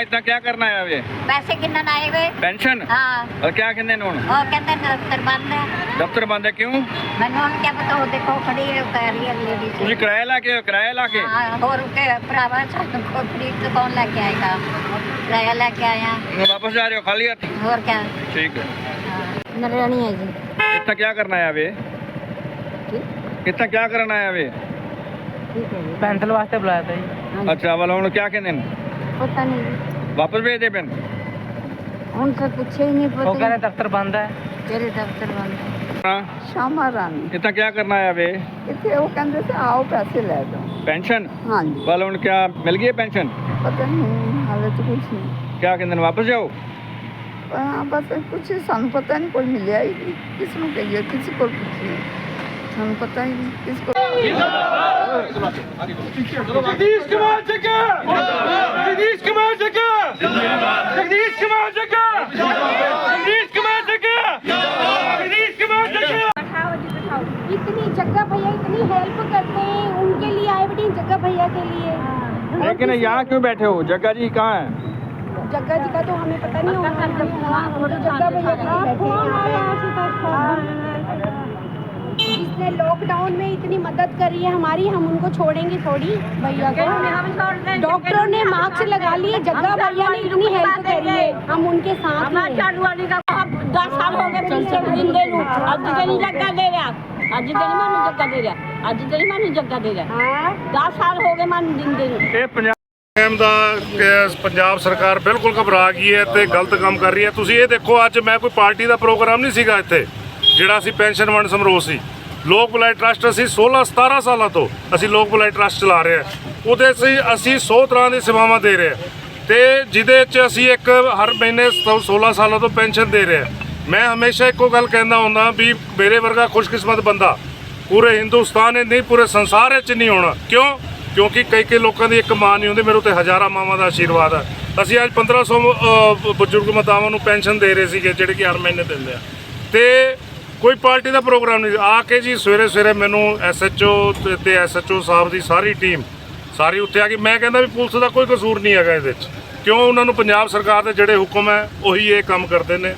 क्या इतना क्या करना है अभी ਪੈਸੇ ਕਿੰਨਾ ਆਏ ਵੇ पेंशन ਹਾਂ और क्या कहते हैं उन्होंने ਉਹ ਕਹਿੰਦੇ ਦਫ਼ਤਰ ਬੰਦ ਹੈ दफ्तर बंद है क्यों ਮੈਨੂੰ ਹੁਣ ਕੀ ਪਤਾ ਉਹ ਦੇਖੋ ਖੜੀ ਹੈ ਉਹ ਕਹਿ ਰਹੀ ਹੈ ਲੇਡੀ ਤੁਸੀਂ ਕਿਰਾਇਆ ਲਾ ਕੇ ਕਿਰਾਇਆ ਲਾ ਕੇ ਹਾਂ ਹੋਰ ਕੇ ਭਰਾਵਾ ਸਾਨੂੰ ਕੋਈ ਫਰੀਦ ਤੋਂ ਕੌਣ ਲੈ ਕੇ ਆਏਗਾ ਕਿਰਾਇਆ ਲੈ ਕੇ ਆਇਆ ਹੁਣ ਵਾਪਸ ਜਾ ਰਹੇ ਹੋ ਖਾਲੀ ਹੱਥ ਹੋਰ क्या ठीक है ਨਰਿਆਣੀ ਹੈ ਜੀ इतना क्या करना है अभी इतना क्या करना है अभी ਠੀਕ ਹੈ ਜੀ ਪੈਂਟਲ ਵਾਸਤੇ ਬੁਲਾਇਆ ਤਾ ਜੀ अच्छा वाला उन्होंने क्या कहते हैं ਪਤਾ ਨਹੀਂ ਵਾਪਸ ਭੇਜ ਦੇ ਪਿੰਡ। ਹੁਣ ਤਾਂ ਪੁੱਛਿਆ ਹੀ ਨਹੀਂ ਉਹ ਪਤਾ ਕਹਿੰਦੇ ਦਫ਼ਤਰ ਬੰਦ ਹੈ। ਤੇਰੇ ਦਫ਼ਤਰ ਬੰਦ ਹਾਂ। ਸ਼ਾਮਾ ਰਾਣੀ। ਇਹ ਤਾਂ ਕੀ ਕਰਨਾ ਆਇਆ ਵੇ? ਇੱਥੇ ਉਹ ਕਹਿੰਦੇ ਸੀ ਆਓ ਪੈਸੇ ਲੈ ਜਾਓ। ਪੈਨਸ਼ਨ? ਹਾਂਜੀ। ਵੱਲ ਹੁਣ ਕਿਆ ਮਿਲ ਗਈ ਹੈ ਪੈਨਸ਼ਨ? ਪਤਾ ਨਹੀਂ ਹਾਲੇ ਤਾਂ ਕੁਛ ਨਹੀਂ। ਕਿਆ ਕਹਿੰਦੇ ਨੇ ਵਾਪਸ ਜਾਓ? ਹਾਂ ਬਸ ਕੁਛ ਸਾਨੂੰ ਪਤਾ ਨਹੀਂ ਕੋਈ ਮਿਲਿਆ ਹੀ ਨਹੀਂ। ਕਿਸ ਨੂੰ ਕਹੀਏ ਕਿਸੇ ਕੋਲ ਪੁੱਛੀਏ। ਸਾਨੂੰ ਪਤਾ ਹੀ ਨਹੀਂ ਕਿਸ ਕੋਲ ਜਿੰਦਾਬਾਦ! ਜਿੰਦਾਬਾਦ! ਜਿੰਦਾਬਾਦ! कुमार कुमार कुमार इतनी जगह भैया इतनी हेल्प करते हैं उनके लिए आए बैठे जगह भैया के लिए। हाँ, लेकिन हाँ, यहाँ क्यों बैठे हो? जगह जी कहाँ है? जगह जी का तो हमें पता नहीं होगा हाँ, तो जगह भैया के लिए बैठे हैं जिसने लॉकडाउन में इतनी मदद करी है हमारी हम उनको छोड़ेंगे थोड़ी भैया को डॉक्टरों ने मास्क लगा लिए जग्गा भैया ने इतनी हेल्प करी है हम उनके साथ हैं ਦਸ ਸਾਲ ਹੋ ਗਏ ਪੈਨਸ਼ਨ ਦਿੰਦੇ ਨੂੰ ਅੱਜ ਤੇ ਨਹੀਂ ਜੱਗਾ ਦੇ ਰਿਹਾ ਅੱਜ ਤੇ ਨਹੀਂ ਮੈਨੂੰ ਜੱਗਾ ਦੇ ਰਿਹਾ ਅੱਜ ਤੇ ਨਹੀਂ ਮੈਨੂੰ ਜੱਗਾ ਦੇ ਰਿਹਾ हाँ 10 ਸਾਲ ਹੋ ਗਏ ਮੈਨੂੰ ਦਿੰਦੇ ਨੂੰ ਇਹ ਪੰਜਾਬ ਟਾਈਮ ਦਾ ਕਿ ਪੰਜਾਬ ਸਰਕਾਰ ਬਿਲਕੁਲ ਘਬਰਾ ਗਈ ਹੈ ਤੇ ਗਲਤ ਕੰਮ ਕਰ ਰਹੀ ਹੈ ਤੁਸੀਂ ਇਹ ਦੇਖੋ ਅੱਜ ਮੈਂ ਕੋਈ ਪਾਰਟੀ ਦਾ ਪ੍ਰੋਗਰਾਮ ਨਹੀਂ ਸੀਗਾ ਇੱਥੇ ਜਿਹੜਾ ਅਸੀਂ ਪੈਨਸ਼ਨ ਵੰਡ ਸਮਾਰੋਹ ਸੀ ਲੋਕ ਭਲਾਈ ਟਰਸਟ ਅਸੀਂ 16 17 ਸਾਲਾਂ ਤੋਂ ਅਸੀਂ ਲੋਕ ਭਲਾਈ ਟਰਸਟ ਚਲਾ ਰਹੇ ਹਾਂ। ਉਹਦੇ ਅਸੀਂ ਅਸੀਂ 100 ਤਰ੍ਹਾਂ ਦੀ ਸੇਵਾਵਾਂ ਦੇ ਰਹੇ ਹਾਂ। ਤੇ ਜਿਹਦੇ 'ਚ ਅਸੀਂ ਇੱਕ ਹਰ ਮਹੀਨੇ 16 ਸਾਲਾਂ ਤੋਂ ਪੈਨਸ਼ਨ ਦੇ ਰਹੇ ਹਾਂ। ਮੈਂ ਹਮੇਸ਼ਾ ਇੱਕੋ ਗੱਲ ਕਹਿੰਦਾ ਹੁੰਦਾ ਵੀ ਮੇਰੇ ਵਰਗਾ ਖੁਸ਼ਕਿਸਮਤ ਬੰਦਾ ਪੂਰੇ ਹਿੰਦੁਸਤਾਨ ਵਿੱਚ ਨਹੀਂ ਪੂਰੇ ਸੰਸਾਰ ਵਿੱਚ ਨਹੀਂ ਹੋਣਾ ਕਿਉਂ? ਕਿਉਂਕਿ ਕਈ ਕਈ ਲੋਕਾਂ ਦੀ ਇੱਕ ਮਾਂ ਨਹੀਂ ਹੁੰਦੀ ਮੇਰੇ ਉੱਤੇ ਹਜ਼ਾਰਾਂ ਮਾਵਾਂ ਦਾ ਆਸ਼ੀਰਵਾਦ ਹੈ। ਅਸੀਂ ਅੱਜ 1500 ਅਹ, ਬਜ਼ੁਰਗ ਮਾਤਾਵਾਂ ਨੂੰ ਪੈਨਸ਼ਨ ਦੇ ਰਹੇ ਸੀਗੇ ਜਿਹੜੇ ਕਿ ਹਰ ਮਹੀਨੇ ਦਿੰਦੇ ਆ। ਤੇ ਕੋਈ ਪਾਰਟੀ ਦਾ ਪ੍ਰੋਗਰਾਮ ਨਹੀਂ। ਆ ਕੇ ਜੀ ਸਵੇਰੇ ਸਵੇਰੇ ਮੈਨੂੰ ਐਸਐਚਓ ਤੇ ਐਸਐਚਓ ਸਾਹਿਬ ਦੀ ਸਾਰੀ ਟੀਮ, ਸਾਰੀ ਉੱਥੇ ਆ ਗਈ। ਮੈਂ ਕਹਿੰਦਾ ਵੀ ਪੁਲਿਸ ਦਾ ਕੋਈ ਕਸੂਰ ਨਹੀਂ ਹੈਗਾ ਇਹਦੇ ਵਿੱਚ। ਕਿਉਂ? ਉਹਨਾਂ ਨੂੰ ਪੰਜਾਬ ਸਰਕਾਰ ਦੇ ਜਿਹੜੇ ਹੁਕਮ ਹੈ, ਉਹੀ ਇਹ ਕੰਮ ਕਰਦੇ ਨੇ।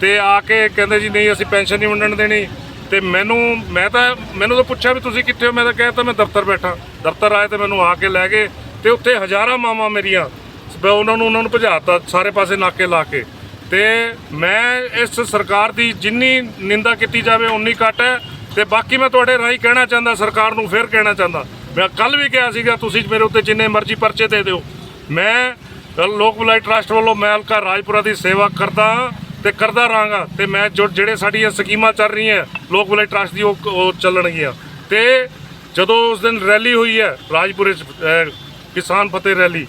ਤੇ ਆ ਕੇ ਕਹਿੰਦੇ ਜੀ, ਨਹੀਂ, ਅਸੀਂ ਪੈਨਸ਼ਨ ਨਹੀਂ ਵੰਡਣ ਦੇਣੀ। ਤੇ ਮੈਨੂੰ, ਮੈਂ ਤਾਂ, ਮੈਨੂੰ ਤਾਂ ਪੁੱਛਿਆ ਵੀ ਤੁਸੀਂ ਕਿੱਥੇ ਹੋ? ਮੈਂ ਤਾਂ ਕਹਿਤਾ ਮੈਂ ਦਫ਼ਤਰ ਬੈਠਾ। ਦਫ਼ਤਰ ਆਏ ਤੇ ਮੈਨੂੰ ਆ ਕੇ ਲੈ ਗਏ। ਤੇ ਉੱਥੇ ਹਜ਼ਾਰਾਂ ਮਾਵਾਂ ਮੇਰੀਆਂ ਉਹਨਾਂ ਨੂੰ ਉਹਨਾਂ ਨੂੰ ਭਜਾਤਾ ਸਾਰੇ ਪਾਸੇ ਨਾਕੇ ਲਾ ਕੇ। ਤੇ ਮੈਂ ਇਸ ਸਰਕਾਰ ਦੀ ਜਿੰਨੀ ਨਿੰਦਾ ਕੀਤੀ ਜਾਵੇ, ਉਨੀ ਘੱਟ ਹੈ। ਤੇ ਬਾਕੀ ਮੈਂ ਤੁਹਾਡੇ ਰਾਹੀਂ ਕਹਿਣਾ ਚਾਹੁੰਦਾ, ਸਰਕਾਰ ਨੂੰ ਫਿਰ ਕਹਿਣਾ ਚਾਹੁੰਦਾ। ਮੈਂ ਕੱਲ ਵੀ ਕਿਹਾ ਸੀਗਾ, ਤੁਸੀਂ ਮੇਰੇ ਉੱਤੇ ਜਿੰਨੇ ਮਰਜ਼ੀ ਪਰਚੇ ਦੇ ਦਿਓ। ਮੈਂ ਲੋਕ ਭਲਾਈ ਟਰਸਟ ਵੱਲੋਂ ਮੈਂ ਹਲਕਾ ਰਾਜਪੁਰਾ ਦੀ ਸੇਵਾ ਕਰਦਾ ਹਾਂ ਤੇ ਕਰਦਾ ਰਹਾਂਗਾ। ਤੇ ਮੈਂ ਜੋ ਜਿਹੜੇ ਸਾਡੀਆਂ ਸਕੀਮਾਂ ਚੱਲ ਰਹੀਆਂ, ਲੋਕ ਭਲਾਈ ਟਰਸਟ ਦੀ, ਉਹ ਚੱਲਣਗੀਆਂ। ਤੇ ਜਦੋਂ ਉਸ ਦਿਨ ਰੈਲੀ ਹੋਈ ਹੈ, ਰਾਜਪੁਰੇ 'ਚ ਕਿਸਾਨ ਫਤਿਹ ਰੈਲੀ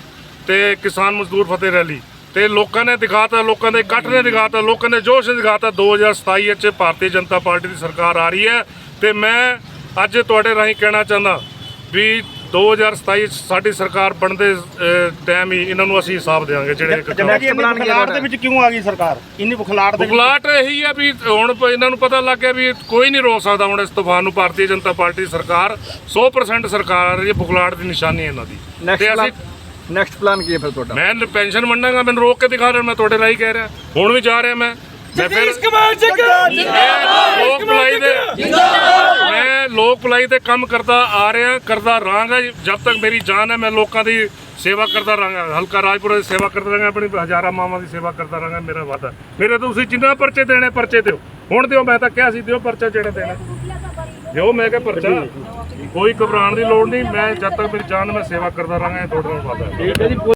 ਤੇ ਕਿਸਾਨ ਮਜ਼ਦੂਰ ਫਤਿਹ ਰੈਲੀ ਤੇ ਲੋਕਾਂ ਨੇ ਦਿਖਾਤਾ ਲੋਕਾਂ ਦੇ ਇਕੱਠ ਨੇ ਦਿਖਾਤਾ ਲੋਕਾਂ ਨੇ ਜੋਸ਼ ਨੇ ਦਿਖਾਤਾ। 2027 ਵਿੱਚ ਭਾਰਤੀ ਜਨਤਾ ਪਾਰਟੀ ਦੀ ਸਰਕਾਰ ਆ ਰਹੀ ਹੈ ਤੇ ਮੈਂ ਅੱਜ ਤੁਹਾਡੇ ਰਾਹੀਂ ਕਹਿਣਾ ਚਾਹੁੰਦਾ ਵੀ 2027 ਵਿੱਚ ਸਾਡੀ ਸਰਕਾਰ ਬਣਦੇ ਟਾਈਮ ਹੀ ਇਹਨਾਂ ਨੂੰ ਅਸੀਂ ਹਿਸਾਬ ਦੇਵਾਂਗੇ ਜਿਹੜੇ ਬੁਖਲਾੜ ਦੇ ਵਿੱਚ ਕਿਉਂ ਆ ਗਈ ਸਰਕਾਰ? ਇੰਨੀ ਬੁਖਲਾੜ ਦੇ ਬੁਖਲਾਟ ਇਹੀ ਹੈ ਵੀ ਹੁਣ ਇਹਨਾਂ ਨੂੰ ਪਤਾ ਲੱਗ ਗਿਆ ਵੀ ਕੋਈ ਨਹੀਂ ਰੋਕ ਸਕਦਾ ਹੁਣ ਇਸ ਤੂਫਾਨ ਨੂੰ। ਭਾਰਤੀ ਜਨਤਾ ਪਾਰਟੀ ਦੀ ਸਰਕਾਰ 100% ਸਰਕਾਰ ਆ ਰਹੀ ਹੈ ਬੁਖਲਾਟ ਦੀ ਨਿਸ਼ਾਨੀ ਇਹਨਾਂ ਦੀ। ਤੇ ਅਸੀਂ ਨੈਕਸਟ ਪਲਾਨ ਕੀ ਹੈ ਫਿਰ ਤੁਹਾਡਾ? ਮੈਂ ਪੈਨਸ਼ਨ ਮੰਨਾਂਗਾ ਮੈਨੂੰ ਰੋਕ ਕੇ ਦਿਖਾ ਰਿਹਾ ਮੈਂ ਤੁਹਾਡੇ ਰਾਹੀਂ ਕਹਿ ਰਿਹਾ। ਹੁਣ ਵੀ ਜਾ ਰਿਹਾ ਮੈਂ। ਮੈਂ ਫਿਰ ਜਗਦੀਸ਼ ਕੁਮਾਰ ਜੱਗਾ ਇਹ ਲੋਕ ਭਲਾਈ ਦੇ ਮੈਂ ਲੋਕ ਭਲਾਈ ਦੇ ਕੰਮ ਕਰਦਾ ਆ ਰਿਹਾ ਕਰਦਾ ਰਹਾਂਗਾ। ਜਦ ਤੱਕ ਮੇਰੀ ਜਾਨ ਹੈ ਮੈਂ ਲੋਕਾਂ ਦੀ ਸੇਵਾ ਕਰਦਾ ਰਹਾਂਗਾ। ਹਲਕਾ ਰਾਜਪੁਰਾ ਦੀ ਸੇਵਾ ਕਰਦਾ ਰਹਾਂਗਾ ਆਪਣੀ ਹਜ਼ਾਰਾਂ ਮਾਵਾਂ ਦੀ ਸੇਵਾ ਕਰਦਾ ਰਹਾਂਗਾ ਮੇਰਾ ਵਾਦਾ ਮੇਰੇ ਤੋਂ ਤੁਸੀਂ ਜਿੰਨਾ ਪਰਚੇ ਦੇਣੇ ਪਰਚੇ ਦਿਓ। ਹੁਣ ਦਿਓ ਮੈਂ ਤਾਂ ਕਿਹਾ ਸੀ ਦਿਓ ਪਰਚਾ ਜਿਹੜਾ ਦੇਣਾ। ਦਿਓ ਮੈਂ ਕਿਹਾ ਪਰਚਾ, ਕੋਈ ਘਬਰਾਉਣ ਦੀ ਲੋੜ ਨਹੀਂ, ਮੈਂ ਜਦ ਤੱਕ ਮੇਰੀ ਜਾਨ ਮੈਂ ਸੇਵਾ ਕਰਦਾ ਰਹਾਂਗਾ ਇਹ ਤੁਹਾਡੇ ਨਾਲ ਵਾਦਾ ਹੈ।